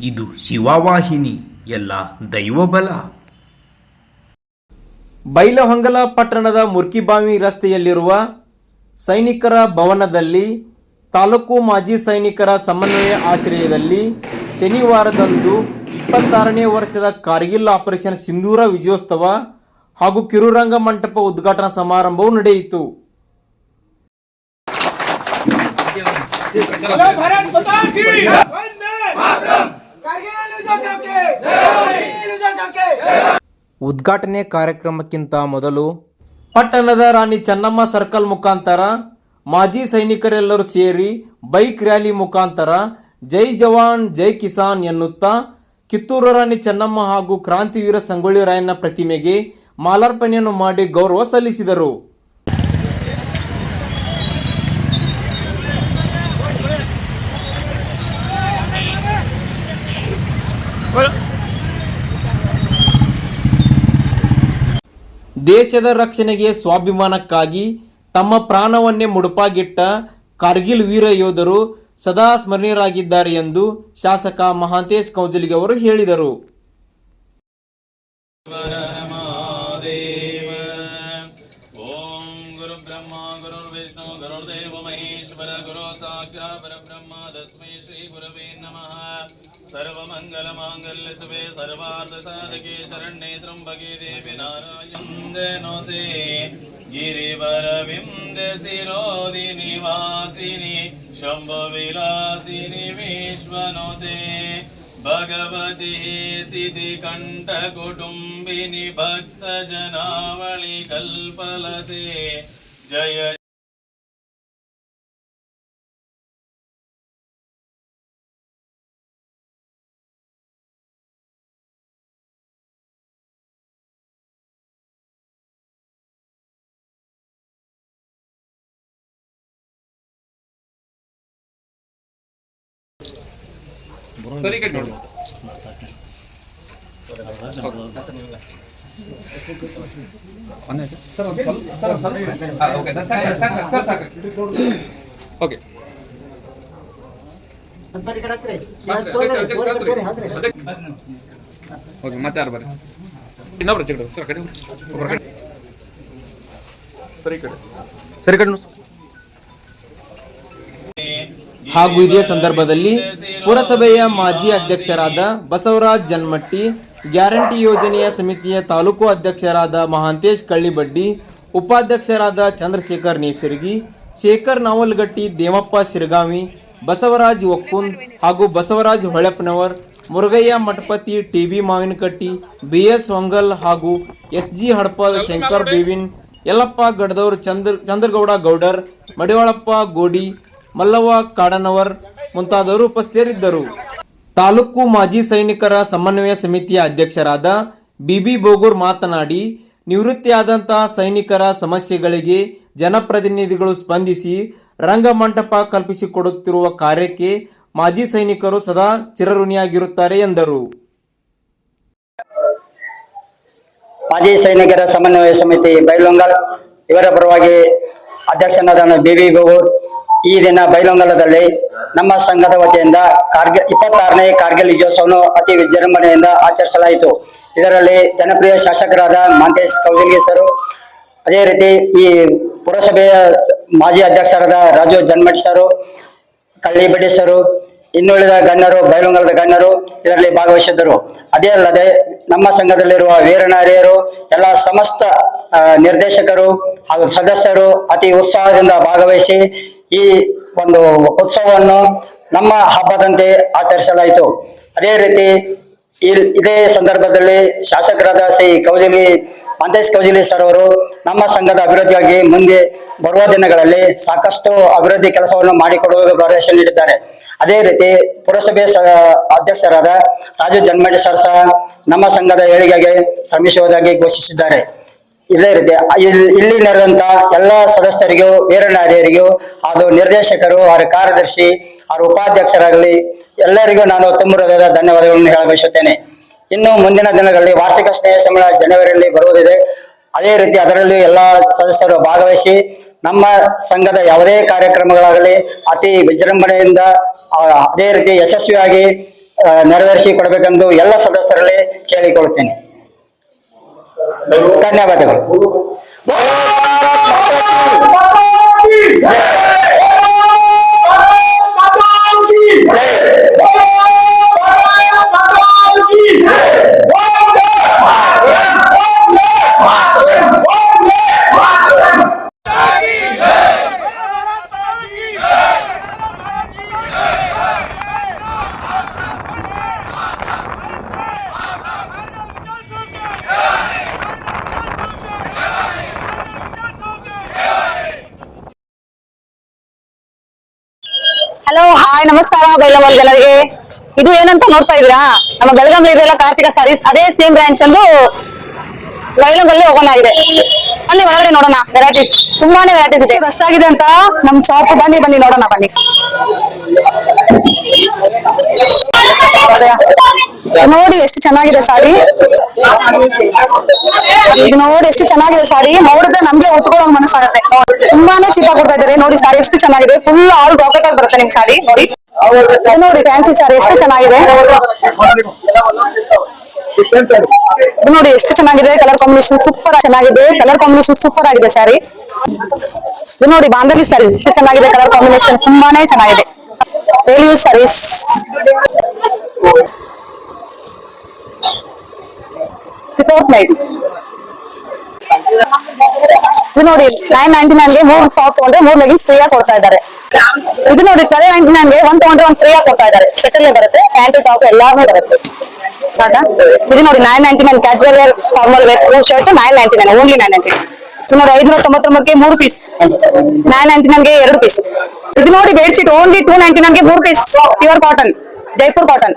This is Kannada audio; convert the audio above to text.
ಇದು ಶಿವವಾಹಿನಿ ಎಲ್ಲ ದೈವಬಲ ಬೈಲಹೊಂಗಲ ಪಟ್ಟಣದ ಮುರ್ಕಿಬಾವಿ ರಸ್ತೆಯಲ್ಲಿರುವ ಸೈನಿಕರ ಭವನದಲ್ಲಿ ತಾಲೂಕು ಮಾಜಿ ಸೈನಿಕರ ಸಮನ್ವಯ ಆಶ್ರಯದಲ್ಲಿ ಶನಿವಾರದಂದು ಇಪ್ಪತ್ತಾರನೇ ವರ್ಷದ ಕಾರ್ಗಿಲ್ ಆಪರೇಷನ್ ಸಿಂಧೂರ ವಿಜಯೋತ್ಸವ ಹಾಗೂ ಕಿರುರಂಗ ಮಂಟಪ ಉದ್ಘಾಟನಾ ಸಮಾರಂಭವು ನಡೆಯಿತು बोलो भारत माता ಉದ್ಘಾಟನೆ ಕಾರ್ಯಕ್ರಮಕ್ಕಿಂತ ಮೊದಲು ಪಟ್ಟಣದ ರಾಣಿ ಚೆನ್ನಮ್ಮ ಸರ್ಕಲ್ ಮುಖಾಂತರ ಮಾಜಿ ಸೈನಿಕರೆಲ್ಲರೂ ಸೇರಿ ಬೈಕ್ ರ್ಯಾಲಿ ಮುಖಾಂತರ ಜೈ ಜವಾನ್, ಜೈ ಕಿಸಾನ್ ಎನ್ನುತ್ತಾ ಕಿತ್ತೂರು ರಾಣಿ ಚೆನ್ನಮ್ಮ ಹಾಗೂ ಕ್ರಾಂತಿವೀರ ಸಂಗೊಳ್ಳಿ ರಾಯಣ್ಣ ಪ್ರತಿಮೆಗೆ ಮಾಲಾರ್ಪಣೆಯನ್ನು ಮಾಡಿ ಗೌರವ ಸಲ್ಲಿಸಿದರು. ದೇಶದ ರಕ್ಷಣೆಗೆ ಸ್ವಾಭಿಮಾನಕ್ಕಾಗಿ ತಮ್ಮ ಪ್ರಾಣವನ್ನೇ ಮುಡುಪಾಗಿಟ್ಟ ಕಾರ್ಗಿಲ್ ವೀರ ಯೋಧರು ಸದಾ ಸ್ಮರಣೀಯರಾಗಿದ್ದಾರೆ ಎಂದು ಶಾಸಕ ಮಹಾಂತೇಶ್ ಕೌಜಲಿಗೆ ಅವರು ಹೇಳಿದರು. ನಾರಾಯಣೋತೆ ಗಿರಿವರ ವಿಂದ ಶಿರೋದಿ ನಿವಾಸಿನಿ ಶಂಭ ವಿಲಾಸಿನಿ ವಿಶ್ವನೋತೆ ಭಗವತಿ ಸಿದ್ಧಿಕಂಠ ಕುಟುಂಬಿನಿ ಭಕ್ತ ಜನಾವಳಿ ಕಲ್ಪಲತೆ ಜಯ ಓಕೆ. ಓಕೆ ಮತ್ತೆ ಯಾರು ಬರ್ರಿ? ಇನ್ನೊಬ್ರು ಚಿಕ್ಕ ಸರ್ ಕಡೆ ಒಬ್ಬರ ಕಡೆ. ಸರಿ ಕಡೆ. ಸರಿ ಕಡೆ ಹಾಗೂ ಇದೇ ಸಂದರ್ಭದಲ್ಲಿ ಪುರಸಭೆಯ ಮಾಜಿ ಅಧ್ಯಕ್ಷರಾದ ಬಸವರಾಜ್ ಜನ್ಮಟ್ಟಿ, ಗ್ಯಾರಂಟಿ ಯೋಜನೆಯ ಸಮಿತಿಯ ತಾಲೂಕು ಅಧ್ಯಕ್ಷರಾದ ಮಹಾಂತೇಶ್ ಕಳ್ಳಿಬಡ್ಡಿ, ಉಪಾಧ್ಯಕ್ಷರಾದ ಚಂದ್ರಶೇಖರ್ ನೇಸರ್ಗಿ, ಶೇಖರ್ ನಾವಲ್ಗಟ್ಟಿ ದೇವಪ್ಪ ಶಿರಗಾವಿ ಬಸವರಾಜ್ ಒಕ್ಕುಂದ್ ಹಾಗೂ Basavaraj Holeppanavar Murugayya Mathapati T B Mavinakatti B S Hongal ಹಾಗೂ ಎಸ್ ಜಿ ಹಡಪದ ಶಂಕರ್ ಬೇವಿನ್, ಯಲ್ಲಪ್ಪ ಗಡದವರ್ ಚಂದ್ರ, ಚಂದ್ರಗೌಡ ಗೌಡರ್, ಮಡಿವಾಳಪ್ಪ ಗೋಡಿ, ಮಲ್ಲವ್ವ ಕಾಡನವರ್ ಮುಂತಾದವರು ಉಪಸ್ಥಿತರಿದ್ದರು. ತಾಲೂಕು ಮಾಜಿ ಸೈನಿಕರ ಸಮನ್ವಯ ಸಮಿತಿಯ ಅಧ್ಯಕ್ಷರಾದ ಬಿಬಿ ಬೋಗೂರ್ ಮಾತನಾಡಿ, ನಿವೃತ್ತಿಯಾದಂತಹ ಸೈನಿಕರ ಸಮಸ್ಯೆಗಳಿಗೆ ಜನಪ್ರತಿನಿಧಿಗಳು ಸ್ಪಂದಿಸಿ ರಂಗಮಂಟಪ ಕಲ್ಪಿಸಿಕೊಡುತ್ತಿರುವ ಕಾರ್ಯಕ್ಕೆ ಮಾಜಿ ಸೈನಿಕರು ಸದಾ ಚಿರಋಣಿಯಾಗಿರುತ್ತಾರೆ ಎಂದರು. ಮಾಜಿ ಸೈನಿಕರ ಸಮನ್ವಯ ಸಮಿತಿ ಬೈಲೊಂಗಲ್, ಇವರ ಪರವಾಗಿ ಅಧ್ಯಕ್ಷನಾದ ಬಿ ಈ ದಿನ ಬೈಲೊಂಗಲದಲ್ಲಿ ನಮ್ಮ ಸಂಘದ ವತಿಯಿಂದ ಕಾರ್ಗಿಲ್ ಇಪ್ಪತ್ತಾರನೇ ಕಾರ್ಗಿಲ್ ವಿಜಯೋತ್ಸವವನ್ನು ಅತಿ ವಿಜೃಂಭಣೆಯಿಂದ ಆಚರಿಸಲಾಯಿತು. ಇದರಲ್ಲಿ ಜನಪ್ರಿಯ ಶಾಸಕರಾದ ಮಾಂತೇಶ್ ಕೌಜಲ್ಗಿ ಸರು, ಅದೇ ರೀತಿ ಈ ಪುರಸಭೆಯ ಮಾಜಿ ಅಧ್ಯಕ್ಷರಾದ ರಾಜು ಜನ್ಮಠ್ ಸರು ಕಳ್ಳಿಬೆಡ್ಡಿ ಸರ್, ಇನ್ನುಳಿದ ಗಣ್ಯರು, ಬೈಲುಂಗಲದ ಗಣ್ಯರು ಇದರಲ್ಲಿ ಭಾಗವಹಿಸಿದ್ದರು. ಅದೇ ಅಲ್ಲದೆ ನಮ್ಮ ಸಂಘದಲ್ಲಿರುವ ವೀರನಾರಿಯರು ಎಲ್ಲ ಸಮಸ್ತ ನಿರ್ದೇಶಕರು ಹಾಗೂ ಸದಸ್ಯರು ಅತಿ ಉತ್ಸಾಹದಿಂದ ಭಾಗವಹಿಸಿ ಈ ಒಂದು ಉತ್ಸವವನ್ನು ನಮ್ಮ ಹಬ್ಬದಂತೆ ಆಚರಿಸಲಾಯಿತು. ಅದೇ ರೀತಿ ಇದೇ ಸಂದರ್ಭದಲ್ಲಿ ಶಾಸಕರಾದ ಶ್ರೀ ಕೌಜಲಿ, ಮಂತೇಶ್ ಕೌಜಲಿ ಸರ್ ಅವರು ನಮ್ಮ ಸಂಘದ ಅಭಿವೃದ್ಧಿಯಾಗಿ ಮುಂದೆ ಬರುವ ದಿನಗಳಲ್ಲಿ ಸಾಕಷ್ಟು ಅಭಿವೃದ್ಧಿ ಕೆಲಸವನ್ನು ಮಾಡಿಕೊಡುವ ಭರವಸೆ ನೀಡಿದ್ದಾರೆ. ಅದೇ ರೀತಿ ಪುರಸಭೆ ಅಧ್ಯಕ್ಷರಾದ ರಾಜು ಜನ್ಮಡಿ ಸರ್ ಸಹ ನಮ್ಮ ಸಂಘದ ಏಳಿಗೆಗೆ ಶ್ರಮಿಸುವುದಾಗಿ ಘೋಷಿಸಿದ್ದಾರೆ. ಇದೇ ರೀತಿ ಇಲ್- ಇಲ್ಲಿ ನೆರೆದಂತ ಎಲ್ಲ ಸದಸ್ಯರಿಗೂ ವೀರನಾರಿಯರಿಗೂ ಅದು ನಿರ್ದೇಶಕರು ಅವರ ಕಾರ್ಯದರ್ಶಿ ಅವರ ಉಪಾಧ್ಯಕ್ಷರಾಗಲಿ, ಎಲ್ಲರಿಗೂ ನಾನು ತುಂಬ ಧನ್ಯವಾದಗಳನ್ನು ಹೇಳ ಬಯಸುತ್ತೇನೆ. ಇನ್ನು ಮುಂದಿನ ದಿನಗಳಲ್ಲಿ ವಾರ್ಷಿಕ ಸ್ನೇಹ ಸಮ್ಮೇಳನ ಜನವರಿಯಲ್ಲಿ ಬರುವುದಿದೆ. ಅದೇ ರೀತಿ ಅದರಲ್ಲಿ ಎಲ್ಲ ಸದಸ್ಯರು ಭಾಗವಹಿಸಿ ನಮ್ಮ ಸಂಘದ ಯಾವುದೇ ಕಾರ್ಯಕ್ರಮಗಳಾಗಲಿ, ಅತಿ ವಿಜೃಂಭಣೆಯಿಂದ ಅದೇ ರೀತಿ ಯಶಸ್ವಿಯಾಗಿ ನೆರವೇರಿಸಿ ಕೊಡಬೇಕೆಂದು ಎಲ್ಲ ಸದಸ್ಯರಲ್ಲಿ ಕೇಳಿಕೊಳ್ಳುತ್ತೇನೆ. ಧನ್ಯವಾದಗಳು ಹಾಯ್, ನಮಸ್ಕಾರ ಬೈಲಮಲ್ ಜನರಿಗೆ. ಇದು ಏನಂತ ನೋಡ್ತಾ ಇದೀರಾ ನಮ್ಮ ಬೆಳಗಾವಿ ಇದೆಲ್ಲ ಕಾರ್ತಿಕ ಸಾರೀಸ್ ಅದೇ ಸೇಮ್ ಬ್ರಾಂಚ್ ಅಂದು ಬೈಲಂಗಲ್ಲಿ ಓಪನ್ ಆಗಿದೆ. ಬನ್ನಿ ಒಳಗಡೆ ನೋಡೋಣ. ವೆರೈಟೀಸ್ ತುಂಬಾನೇ ವೆರೈಟೀಸ್ ಇದೆ. ರಶ್ ಆಗಿದೆ ಅಂತ ನಮ್ ಶಾಪ್ ಬನ್ನಿ ಬನ್ನಿ, ನೋಡೋಣ, ಬನ್ನಿ. ನೋಡಿ ಎಷ್ಟು ಚೆನ್ನಾಗಿದೆ ಸಾರಿ. ನೋಡಿ ಎಷ್ಟು ಚೆನ್ನಾಗಿದೆ ಸಾರಿ. ನೋಡಿದ್ರೆ ನಮ್ಗೆ ಉಟ್ಕೊಳ್ಳೋಂಗ್ ಮನಸ್ಸಾಗತ್ತೆ. ತುಂಬಾನೇ ಚೀಪ್ ಕೊಡ್ತಾ ಇದ್ದಾರೆ. ನೋಡಿ ಸಾರಿ ಎಷ್ಟು ಚೆನ್ನಾಗಿದೆ. ಫುಲ್ ಆಲ್ ರಾಕೆಟ್ ಆಗಿ ಬರುತ್ತೆ ನಿಮ್ ಸಾರಿ. ನೋಡಿ. ನೋಡಿ ಫ್ಯಾನ್ಸಿ ಸಾರಿ. ಎಷ್ಟು ಚೆನ್ನಾಗಿದೆ. ನೋಡಿ ಎಷ್ಟು ಚೆನ್ನಾಗಿದೆ ಕಲರ್ ಕಾಂಬಿನೇಷನ್ ಸೂಪರ್ ಚೆನ್ನಾಗಿದೆ. ಕಲರ್ ಕಾಂಬಿನೇಷನ್ ಸೂಪರ್ ಆಗಿದೆ ಸಾರಿ ಇದು ನೋಡಿ ಬಾಂಧವಿ ಸಾರಿ ಎಷ್ಟು ಚೆನ್ನಾಗಿದೆ ಕಲರ್ ಕಾಂಬಿನೇಷನ್ ತುಂಬಾನೇ ಚೆನ್ನಾಗಿದೆ. ರೇಲಿಯೂ ಸ್ಯಾರೀಸ್ ಇದು ನೋಡಿ ನೈನ್ ನೈನ್ಟಿ ನೈನ್ಗೆ ಮೂರ್ ಟಾಪ್ ತಗೊಂಡ್ರೆ ಮೂರ್ ಲೆಗಿನ್ಸ್ ಫ್ರೀ ಕೊಡ್ತಾ ಇದ್ದಾರೆ. ಇದು ನೋಡಿ ಟ್ವೆಲ್ ನೈನ್ಟಿ ನೈನ್ಗೆ ಒಂದ್ ತಗೊಂಡ್ರೆ ಒಂದ್ ಫ್ರೀ ಆಗಿ ಕೊಡ್ತಾ ಇದ್ದಾರೆ. ಸೆಟಲ್ ಬರುತ್ತೆ. ಪ್ಯಾಂಟ್ ಟಾಪ್ ಎಲ್ಲಾನು ಬರುತ್ತೆ. ಸಾಕಾ ಇದು ನೋಡಿ nine ninety nine casual wear formal wear two shirt nine ninety nine only nine ninety ಇದು ನೋಡಿ ಐದ್ನೂರ ತೊಂಬತ್ತೊಂಬತ್ತಕ್ಕೆ ಮೂರು ಪೀಸ್ ನೈನ್ ನೈನ್ಟಿ ನೈನ್ಗೆ ಎರಡು ಪೀಸ್ ಇದು ನೋಡಿ bed sheet only two ninety ನೈನ್ಗೆ ಮೂರು piece pure cotton Jaipur cotton